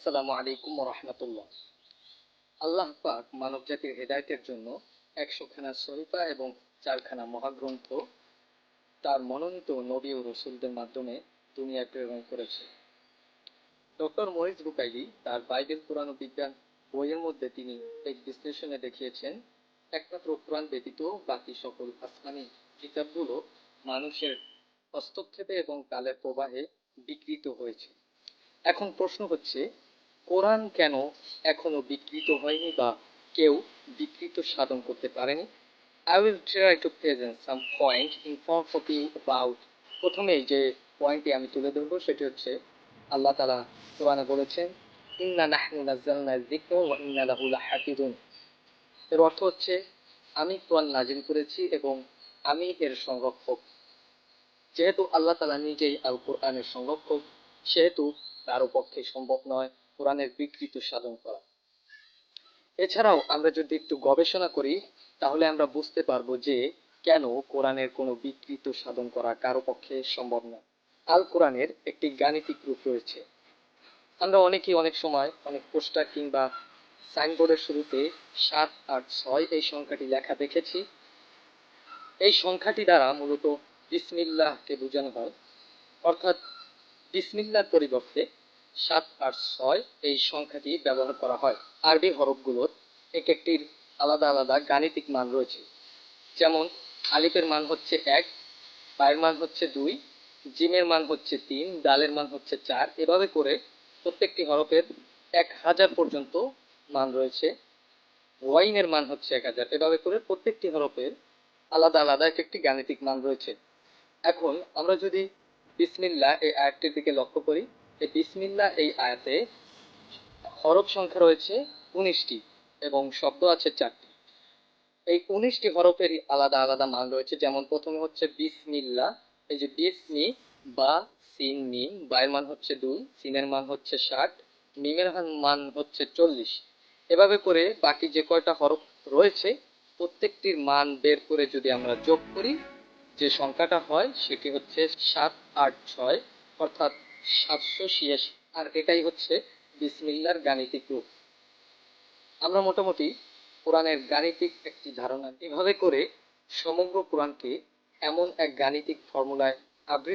আসসালামু আলাইকুম রহমতুল্লাহ। আল্লাহ পাক মানব জাতির হেদায়তের জন্য একশোখানা সহিফা এবং চারখানা মহাগ্রন্থ তার মনোনীত নবী ও রসুলদের মাধ্যমে দুনিয়ায় প্রেরণ করেছে। ডক্টর মরিস বুকাইলি তার বাইবেল পুরাণ ও বিজ্ঞান বইয়ের মধ্যে তিনি এক বিশ্লেষণে দেখিয়েছেন, একমাত্র কোরআন ব্যতীত বাকি সকল আসমানি কিতাবগুলো মানুষের হস্তক্ষেপে এবং কালের প্রবাহে বিকৃত হয়েছে। এখন প্রশ্ন হচ্ছে কোরআন কেন এখনও বিকৃত হয়নি বা কেউ বিকৃত সাধন করতে পারেনি? I will try to present some point inform for you about প্রথমেই যে পয়েন্টটি আমি তুলে ধরবো, সেটি হচ্ছে আল্লাহ তালা কোরআনে বলেছেন, ইন্না নাহনু নাজ্জালনা এর অর্থ হচ্ছে, আমি কোরআন নাজিল করেছি এবং আমি এর সংরক্ষক। যেহেতু আল্লাহ তালা নিজেই আল কোরআনের সংরক্ষক, সেহেতু কারও পক্ষে সম্ভব নয় কোরআনের বিকৃত সাধন করা। এছাড়াও আমরা যদি একটু গবেষণা করি, তাহলে আমরা বুঝতে পারব যে কেন কোরআনের কোনো বিকৃত সাধন করা কারও পক্ষে সম্ভব নয় আল কোরআনের একটি গাণিতিক রূপ রয়েছে। আমরা অনেকেই অনেক সময় অনেক পোস্টার কিংবা সাইনবোর্ডের শুরুতে সাত, আট, ছয় এই সংখ্যাটি লেখা দেখেছি। এই সংখ্যাটি দ্বারা মূলত বিসমিল্লাহকে বোঝানো হয়। অর্থাৎ বিসমিল্লার পরিবর্তে সাত আর ছয় এই সংখ্যাটি ব্যবহার করা হয়। আরবি হরফগুলোর এক একটির আলাদা আলাদা গাণিতিক মান রয়েছে। যেমন, আলিফের মান হচ্ছে এক, পায়ের মান হচ্ছে দুই, জিমের মান হচ্ছে তিন ডালের মান হচ্ছে চার, এভাবে করে প্রত্যেকটি হরফের এক হাজার পর্যন্ত মান রয়েছে। ওয়াইনের মান হচ্ছে এক হাজার, এভাবে করে প্রত্যেকটি হরফের আলাদা আলাদা এক একটি গাণিতিক মান রয়েছে। এখন আমরা যদি বিসমিল্লা এই আয়াতটির দিকে লক্ষ্য করি এই বিসমিল্লা এই আয়াতে হরফ সংখ্যা রয়েছে উনিশটি এবং শব্দ আছে চারটি। এই উনিশটি হরফেরই আলাদা আলাদা মান রয়েছে। যেমন প্রথমে হচ্ছে বিসমিল্লা এই যে বিসমি, বা, সিন, মিম, বায়ের মান হচ্ছে দুই সিনের মান হচ্ছে ষাট, মিমের মান হচ্ছে চল্লিশ। এভাবে করে বাকি যে কয়টা হরফ রয়েছে, প্রত্যেকটির মান বের করে যদি আমরা যোগ করি, যে সংখ্যাটা হয় সেটি হচ্ছে সাত, আট, ছয়, অর্থাৎ সাতশো ছিয়াশি। আর এটাই হচ্ছে বিসমিল্লার গাণিতিক রূপ। আমরা মোটামুটি কোরআনের গাণিতিক একটি ধারণা এভাবে করে সমগ্র কোরআনকে এমন এক গাণিতিক ফর্মুলায় আবৃত